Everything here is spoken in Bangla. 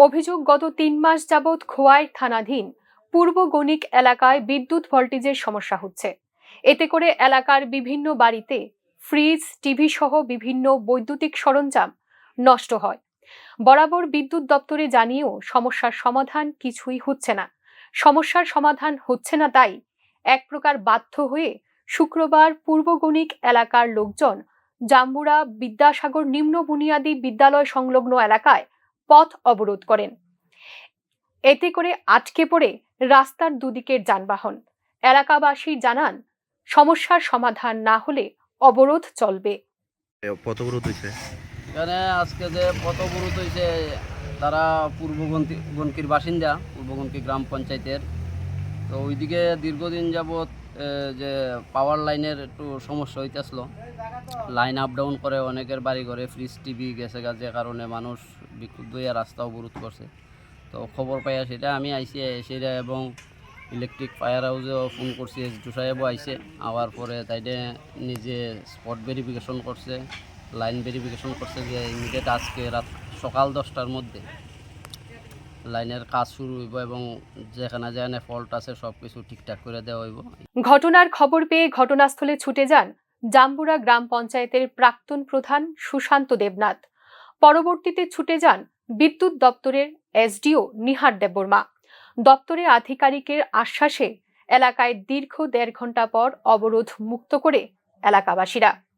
অভিযোগ, গত তিন মাস যাবৎ খোয়াই থানাধীন পূর্ব গণিক এলাকায় বিদ্যুৎ ভোল্টেজের সমস্যা হচ্ছে। এতে করে এলাকার বিভিন্ন বাড়িতে ফ্রিজ, টিভি সহ বিভিন্ন বৈদ্যুতিক সরঞ্জাম নষ্ট হয়। বরাবর বিদ্যুৎ দপ্তরে জানিয়েও সমস্যার সমাধান কিছুই হচ্ছে না। সমস্যার সমাধান হচ্ছে না তাই এক প্রকার বাধ্য হয়ে শুক্রবার পূর্ব গণিক এলাকার লোকজন জাম্বুরা বিদ্যাসাগর নিম্ন বুনিয়াদী বিদ্যালয় সংলগ্ন এলাকায় পথ অবরোধ করেন। এতে করে আটকে পড়ে রাস্তার দুদিকের যানবাহন। এলাকাবাসী জানান সমস্যার সমাধান না হলে অবরোধ চলবে। কত অবরোধ হয়েছে এখানে আজকে যে পথবরোধ হয়েছে তারা পূর্ব গন্তি- গণকির বাসিন্দা পূর্ব গ্রাম পঞ্চায়েতের। তো ওইদিকে দীর্ঘদিন যাবৎ যে পাওয়ার লাইনের একটু সমস্যা হইতেছিল। লাইন আপ ডাউন করে অনেকের বাড়ি ঘরে ফ্রিজ টিভি গেছে যে কারণে মানুষ বিক্ষুব্ধ রাস্তা অবরোধ করছে। তো খবর পাইয়া সেটা আমি আইসি সেটা এবং ইলেকট্রিক ফায়ার হাউসেও ফোন করছি এসডু সাহেবও আইসে আওয়ার পরে তাইলে নিজে স্পট ভেরিফিকেশন করছে লাইন ভেরিফিকেশন করছে যে ইমিডিয়েট আজকে রাত সকাল দশটার মধ্যে লাইনের কাজ শুরু হইব এবং যেখানে যেখানে ফল্ট আছে সব কিছু ঠিকঠাক করে দেওয়া হইব। ঘটনার খবর পেয়ে ঘটনাস্থলে ছুটে যান জাম্বুরা গ্রাম পঞ্চায়েতের প্রাক্তন প্রধান সুশান্ত দেবনাথ। পরবর্তীতে ছুটে যান বিদ্যুৎ দপ্তরের এসডিও নিহার দেববর্মা। দপ্তরে আধিকারিকের আশ্বাসে এলাকায় দীর্ঘ দেড় ঘণ্টা পর অবরোধ মুক্ত করে এলাকাবাসীরা।